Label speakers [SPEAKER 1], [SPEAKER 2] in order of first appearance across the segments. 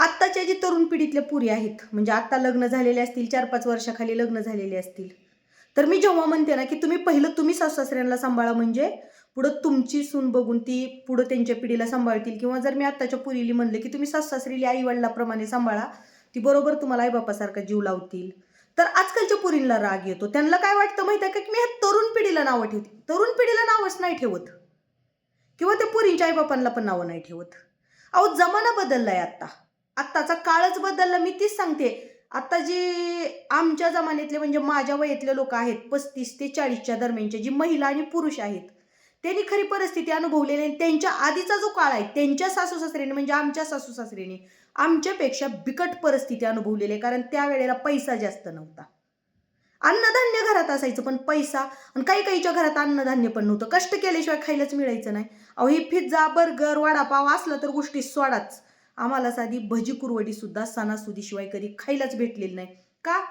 [SPEAKER 1] आत्ताच्या जी तरुण पिढीतल्या पुरी आहेत म्हणजे आत्ता लग्न झालेले असतील चार पाच वर्षाखाली लग्न झालेले असतील. तर मी जेव्हा म्हणते ना की तुम्ही पहिलं तुम्ही सासऱ्यांना सांभाळा म्हणजे पुढं तुमची सून बघून ती पुढं त्यांच्या पिढीला सांभाळतील. किंवा जर मी आत्ताच्या पुरीली म्हणलं की तुम्ही सासऱ्याला आई वडिलाप्रमाणे सांभाळा ती बरोबर तुम्हाला आईबापासारखा जीव लावतील. तर आजकालच्या पुरींना राग येतो. त्यांना काय वाटतं माहिती आहे का की मी ह्या तरुण पिढीला नावं ठेवते. तरुण पिढीला नावच नाही ठेवत. किंवा त्या पुरींच्या आईबापांना पण नावं नाही ठेवत. अहो जमाना बदललाय आत्ता. आत्ताचा काळच बदलला मी तीच सांगते. आता जे आमच्या जमान्यातले म्हणजे माझ्या वयातले लोक आहेत पस्तीस ते चाळीसच्या दरम्यानचे जी महिला आणि पुरुष आहेत त्यांनी खरी परिस्थिती अनुभवलेली आहे त्यांच्या आधीचा जो काळ आहे त्यांच्या सासू सासऱ्याने म्हणजे आमच्या सासू सासऱ्याने आमच्यापेक्षा बिकट परिस्थिती अनुभवलेली आहे. कारण त्यावेळेला पैसा जास्त नव्हता. अन्नधान्य घरात असायचं पण पैसा आणि काही काहीच्या घरात अन्नधान्य पण नव्हतं. कष्ट केल्याशिवाय खायलाच मिळायचं नाही. अहो ही पिझ्झा बर्गर वडापाव असला तर गोष्टी सोडाच. आम्हाला साधी भजी कुरवडी सुद्धा सणासुदीशिवाय कधी खायलाच भेटलेली नाही. का?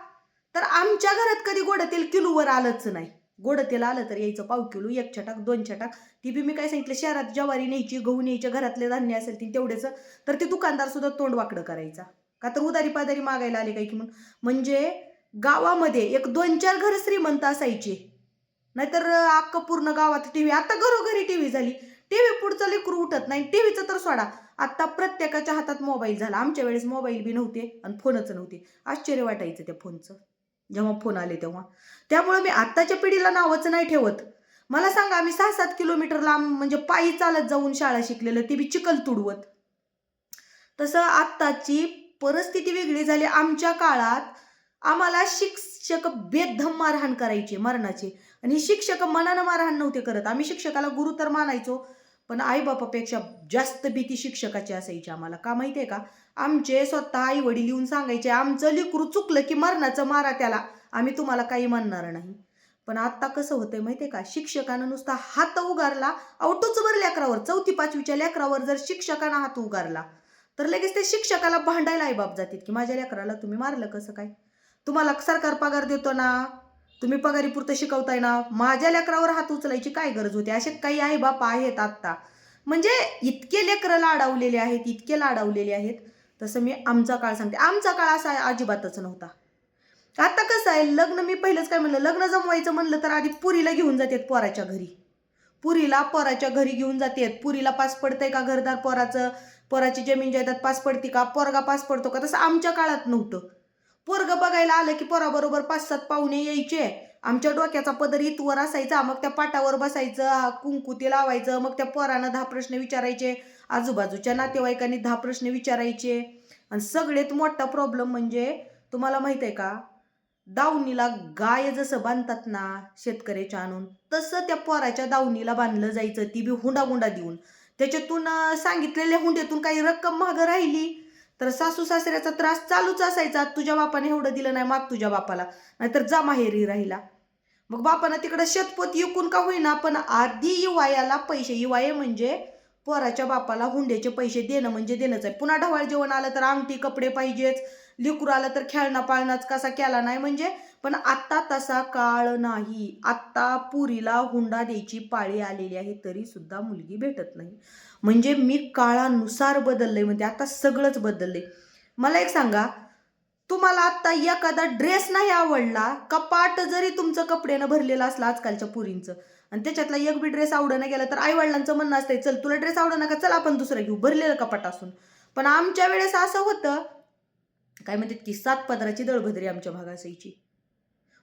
[SPEAKER 1] तर आमच्या घरात कधी गोड तेल किलोवर आलंच नाही. गोड तेल आलं तर यायचं पाव किलो एक छटाक दोन छटाक. ती बी मी काय सांगितलं शहरात ज्वारी न्यायची गहू न्यायची घरातले धान्य असेल ती तेवढेच तर ते दुकानदार सुद्धा तोंड वाकडं करायचा. का तर उदारी पादारी मागायला आले काही की म्हणून म्हणजे गावामध्ये एक दोन चार घर श्रीमंत असायचे. नाहीतर अख्खं पूर्ण गावात टीव्ही. आता घरोघरी टीव्ही झाली. टीव्ही पुढचं लेकरू उठत नाही. टीव्हीचं तर सोडा. आता प्रत्येकाच्या हातात मोबाईल झाला. आमच्या वेळेस मोबाईल बी नव्हते आणि फोनच नव्हते. आश्चर्य वाटायचं त्या फोनचं. जेव्हा फोन आले तेव्हा. त्यामुळे मी आत्ताच्या पिढीला नावच नाही ठेवत. मला सांगा आम्ही सहा सात किलोमीटर लांब म्हणजे पायी चालत जाऊन शाळा शिकलेलं ते बी चिखल तुडवत. तसं आत्ताची परिस्थिती वेगळी झाली. आमच्या काळात आम्हाला शिक्षक बेदम मारहाण करायचे मरणाचे. आणि शिक्षक मनानं मारहाण नव्हते करत. आम्ही शिक्षकाला गुरु तर मानायचो पण आईबापापेक्षा जास्त भीती शिक्षकाची असायची आम्हाला. का माहिती आहे का? आमचे स्वतः आई वडील येऊन सांगायचे आमचं लिकरू चुकलं की मरणाचं मारा त्याला. आम्ही तुम्हाला काही म्हणणार नाही. पण आता कसं होतंय माहिती आहे का? शिक्षकानं नुसता हात उगारला औटोचवर लेकरावर. चौथी पाचवीच्या लेकरावर जर शिक्षकानं हात उगारला तर लगेच ते शिक्षकाला भांडायला आईबाप जातात की माझ्या लेकराला तुम्ही मारलं कसं काय? तुम्हाला सरकार पगार देतो ना? तुम्ही पगारीपुरतं शिकवताय ना माझ्या लेकरावर हात उचलायची काय गरज होती? असे काही आई बाप आहेत आत्ता. म्हणजे इतके लेकरं लाडावलेले आहेत इतके लाडावलेले आहेत. तसं मी आमचा काळ सांगते. आमचा काळ असा अजिबातच नव्हता. आता कसं आहे लग्न मी पहिलंच काय म्हणलं लग्न जमवायचं म्हणलं तर आधी पुरीला घेऊन जातात पोराच्या घरी. पुरीला पोराच्या घरी घेऊन जातात. पुरीला पास पडतंय का घरदार पोराचं? पोराची जमीन जायदाद पास पडते का? पोरगा पास पडतो का? तसं आमच्या काळात नव्हतं. पोरग बघायला आलं की पोराबरोबर पाच सात पाहुणे यायचे. आमच्या डोक्याचा पदर इथवर असायचा. मग त्या पाटावर बसायचं कुंकू ते लावायचं मग त्या पोरानं दहा प्रश्न विचारायचे. आजूबाजूच्या नातेवाईकांनी दहा प्रश्न विचारायचे. आणि सगळ्यात मोठा प्रॉब्लेम म्हणजे तुम्हाला माहीत आहे का? दावणीला गाय जसं बांधतात ना शेतकऱ्याच्या आणून तसं त्या पोराच्या दावणीला बांधलं जायचं. ती बी हुंडा गुंडा देऊन. त्याच्यातून सांगितलेल्या हुंड्यातून काही रक्कम मागं राहिली. तर सासू सासऱ्याचा त्रास चालूच असायचा. तुझ्या बापाने एवढं दिलं नाही माग तुझ्या बापाला. नाहीतर जा माहेरी राहिला. मग बापानं तिकडं शेतपोत विकून का होईना पण आधी युवायाला पैसे. युवाये म्हणजे पोराच्या बापाला हुंड्याचे पैसे देणं म्हणजे देणंच आहे. पुन्हा ढवाळ जेवण आलं तर अंगठी कपडे पाहिजेच. लिकूर आलं तर खेळणा पाळणाच कसा केला नाही. म्हणजे पण आत्ता तसा काळ नाही. आत्ता पुरीला हुंडा द्यायची पाळी आलेली आहे तरी सुद्धा मुलगी भेटत नाही. म्हणजे मी काळानुसार बदललंय म्हणजे आता सगळंच बदललंय. मला एक सांगा तुम्हाला आत्ता एखादा ड्रेस नाही आवडला कपाट जरी तुमचं कपड्यानं भरलेलं असलं आजकालच्या पुरींचं आणि त्याच्यातला एक बी ड्रेस आवडणं गेला तर आईवडिलांचं म्हणणं असतंय चल तुला ड्रेस आवडणं का? चल आपण दुसरं घेऊ. भरलेलं कपाट असून. पण आमच्या वेळेस असं होतं काय म्हणतात की सात पदराची दळभद्री आमच्या भागात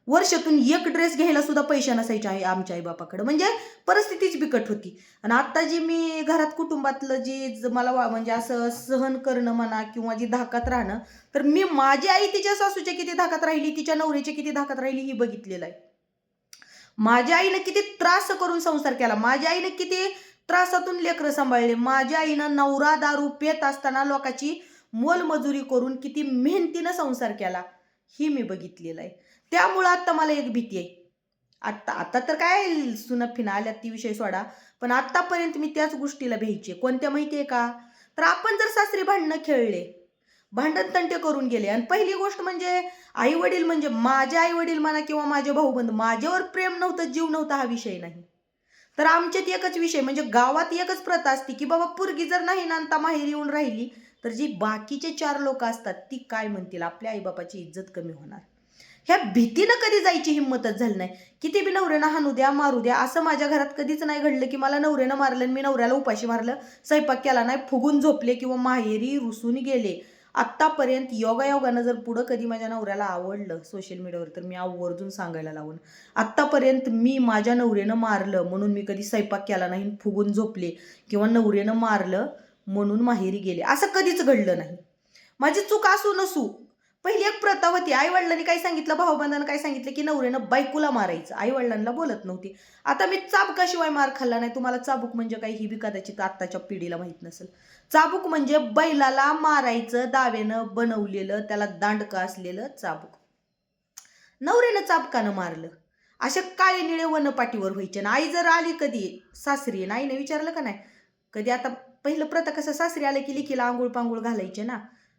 [SPEAKER 1] वर्षातून एक ड्रेस घ्यायला सुद्धा पैसे नसायचे आहे आमच्या आईबापाकडं. म्हणजे परिस्थितीच बिकट होती. आणि आता जी मी घरात कुटुंबातलं जी मला वा- म्हणजे असं सहन करणं म्हणा किंवा जी धाकात राहणं तर मी माझी आई तिच्या सासूच्या किती धाकात राहिली तिच्या नवऱ्याच्या किती धाकात राहिली ही बघितलेलं आहे. माझ्या आईनं किती त्रास करून संसार केला. माझ्या आईनं किती त्रासातून लेकरं सांभाळले. माझ्या आईनं नवरा दारू पेत असताना लोकांची मोलमजुरी करून किती मेहनतीनं संसार केला ही मी बघितलेलं आहे. त्यामुळं आता मला एक भीती आहे. आत्ता आता तर काय सुना आल्या आल्यात ती विषय सोडा. पण आत्तापर्यंत मी त्याच गोष्टीला भ्यायचे कोणत्या माहिती आहे का? तर आपण जर सासरी भांडणं खेळले भांडण तंटे करून गेले आणि पहिली गोष्ट म्हणजे आई वडील म्हणजे माझे आई वडील म्हणा किंवा माझे भाऊबंध माझ्यावर प्रेम नव्हतं जीव नव्हता हा विषय नाही. तर आमच्यात एकच विषय म्हणजे गावात एकच प्रथा असते की बाबा पुरगी जर नाही नांता माहेरी येऊन राहिली तर जी बाकीचे चार लोक असतात ती काय म्हणतील? आपल्या आईबापाची इज्जत कमी होणार. ह्या भीतीनं कधी जायची हिंमतच झाली नाही. किती बी नवऱ्यानं हाणू द्या मारू द्या असं माझ्या घरात कधीच नाही घडलं की मला नवऱ्यानं मारलं आणि मी नवऱ्याला उपाशी मारलं. स्वयंपाक केला नाही फुगून झोपले किंवा माहेरी रुसून गेले. आत्तापर्यंत योगायोगानं जर पुढं कधी माझ्या नवऱ्याला आवडलं सोशल मीडियावर तर मी आवर्जून सांगायला लावून आत्तापर्यंत मी माझ्या नवऱ्यानं मारलं म्हणून मी कधी स्वयंपाक केला नाही फुगून झोपले किंवा नवऱ्यानं मारलं म्हणून माहेरी गेले. असं कधीच घडलं नाही. माझी चूक असू नसू पहिली एक प्रथा होती. आई वडिलांनी काय सांगितलं भाऊबंधानं काय सांगितलं की नवऱ्यानं बायकोला मारायचं. आई वडिलांना बोलत नव्हती. आता मी चाबकाशिवाय मार खाल्ला नाही? तुम्हाला चाबूक म्हणजे काय ही बी कदाचित आत्ताच्या पिढीला माहीत नसेल. चाबूक म्हणजे बैलाला मारायचं दाव्यानं बनवलेलं त्याला दांडकं असलेलं चाबूक. नवऱ्यानं चाबकानं मारलं. असे काळे निळे वनपाटीवर व्हायचे. ना आई जर आली कधी? सासरी ना? आईने विचारलं का नाही? कधी? आता पहिलं प्रथा कसं? सासरी आलं की लिखीला आंघोळ पांघोळ घालायचे ना?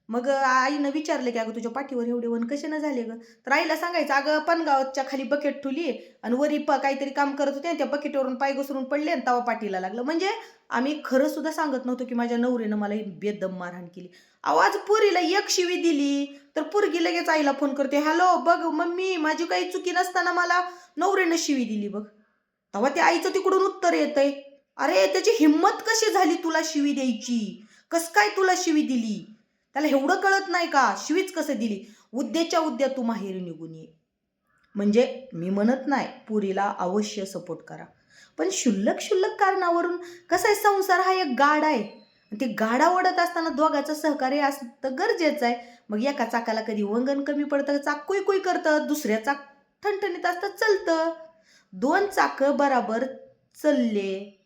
[SPEAKER 1] मग आईनं विचारलं की अगं तुझ्या पाठीवर एवढे वन कशानं झाले ग? तर आईला सांगायचं अगं पनगावच्या खाली बकेट ठुली आणि वरी प काहीतरी काम करत होते आणि त्या बकेटवरून पाय घसरून पडले आणि तवा पाठीला लागलं. म्हणजे आम्ही खरं सुद्धा सांगत नव्हतो की माझ्या नवरीनं मला बेदम मारहाण केली. आवाज पुरीला एक शिवी दिली तर पुरगी लगेच आईला फोन करते हॅलो बघ मम्मी माझी काही चुकी नसताना मला नवरीनं शिवी दिली बघ. तेव्हा त्या आईचं तिकडून उत्तर येतंय अरे त्याची हिंमत कशी झाली तुला शिवी द्यायची? कस काय तुला शिवी दिली? त्याला एवढं कळत नाही का? शिवीच कसं दिली? उद्याच्या उद्या तू माहेरी निघून ये. म्हणजे मी म्हणत नाही पुरीला अवश्य सपोर्ट करा. पण शुल्लक शुल्लक कारणावरून कसं आहे संसार? हा एक गाड आहे. ते गाडा ओढत असताना दोघाचं सहकार्य असणं गरजेचं आहे. मग एका चाकाला कधी वंगण कमी पडतं चाक कुई कुई करतं दुसऱ्या चाक ठणठणीत असतं चलतं. दोन चाकं बराबर चलले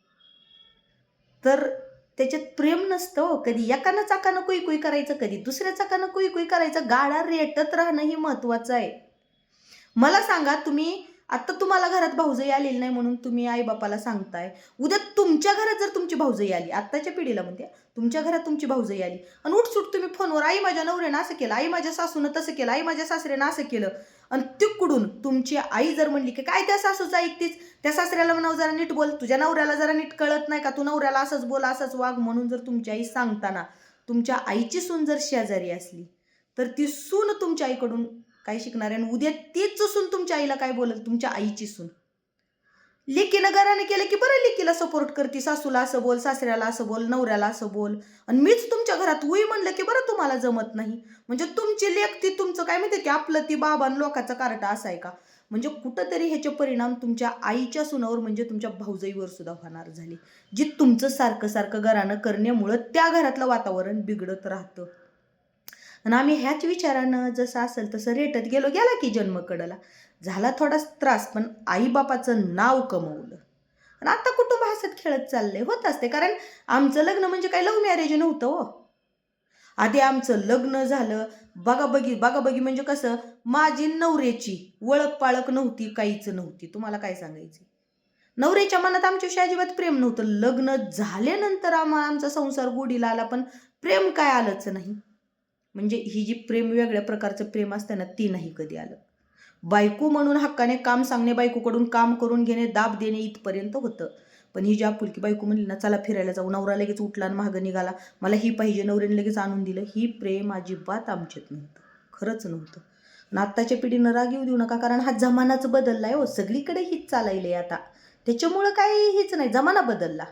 [SPEAKER 1] तर त्याच्यात प्रेम नसतं हो. कधी एकानं चाकानं कुई कुई करायचं कधी दुसऱ्या चाकानं कुई कुई करायचं गाडा रेटत राहणं हे महत्वाचं आहे मला सांगा तुम्ही आत्ता तुम्हाला घरात भाऊजाई आलेली नाही म्हणून तुम्ही आई बापाला सांगताय. उद्या तुमच्या घरात जर तुमची भाऊजाई आली आत्ताच्या पिढीला म्हणते तुमच्या घरात तुमची भाऊजाई आली आणि उठसूट तुम्ही फोनवर आई माझ्या नवऱ्यानं असं केलं आई माझ्या सासूनं तसं केलं आई माझ्या सासऱ्यानं असं केलं. आणि तिकडून तुमची आई जर म्हणली की काय त्या सासूचं ऐकतीच त्या सासऱ्याला म्हणावं जरा नीट बोल तुझ्या नवऱ्याला जरा नीट कळत नाही का? तू नवऱ्याला असंच बोल असंच वाघ म्हणून जर तुमची आई सांगताना तुमच्या आईची सून जर शेजारी असली तर ती सून तुमच्या आईकडून काय शिकणार आहे? आणि उद्या तीच सून तुमच्या आईला काय बोलल? तुमच्या आईची सून. लेकीनं घराने केलं की बरं लेकीला सपोर्ट करते. सासूला असं बोल सासऱ्याला असं बोल नवऱ्याला असं बोल. आणि मीच तुमच्या घरात हुई म्हणलं की बरं तुम्हाला जमत नाही. म्हणजे तुमची लेख ती तुमचं काय माहिती की आपलं ती बाबा आणि लोकांचा कार्टा असाय का? म्हणजे कुठंतरी ह्याचे परिणाम तुमच्या आईच्या सुनावर म्हणजे तुमच्या भाऊजाईवर सुद्धा होणार झाले. जी तुमचं सारखं सारखं घरानं करण्यामुळं त्या घरातलं वातावरण बिघडत राहतं. आणि आम्ही ह्याच विचारानं जसं असेल तसं रेटत गेलो गेला की जन्मकडला. झाला थोडा त्रास पण आईबापाचं नाव कमवलं. आणि आता कुटुंब हसत खेळत चालले होत असते कारण आमचं लग्न म्हणजे काही लव्ह मॅरेज नव्हतं हो. आधी आमचं लग्न झालं. बघा बघी बघा म्हणजे कसं? माझी नवऱ्याची वळख पाळख नव्हती काहीच नव्हती. तुम्हाला काय सांगायचं नवऱ्याच्या मनात आमच्याविषयी अजिबात प्रेम नव्हतं. लग्न झाल्यानंतर आम्हा आमचा संसार गोडीला आला पण प्रेम काय आलंच नाही. म्हणजे ही जी प्रेम वेगळ्या प्रकारचं प्रेम असतं ना ती नाही कधी आलं. बायको म्हणून हक्काने काम सांगणे बायकोकडून काम करून घेणे दाब देणे इथपर्यंत होतं. पण ही जी आपुलकी बायको म्हणली ना चला फिरायला जाऊ नवरा लगेच उठला आणि मागं निघाला. मला ही पाहिजे नवऱ्याने लगेच आणून दिलं. ही प्रेम अजिबात आमच्यात नव्हतं. खरंच नव्हतं. ना आत्ताच्या पिढीनं राग येऊ देऊ नका कारण हा जमानाच बदलला आहे हो. सगळीकडे हीच चालायले आता. त्याच्यामुळं काही हीच नाही. जमाना बदलला.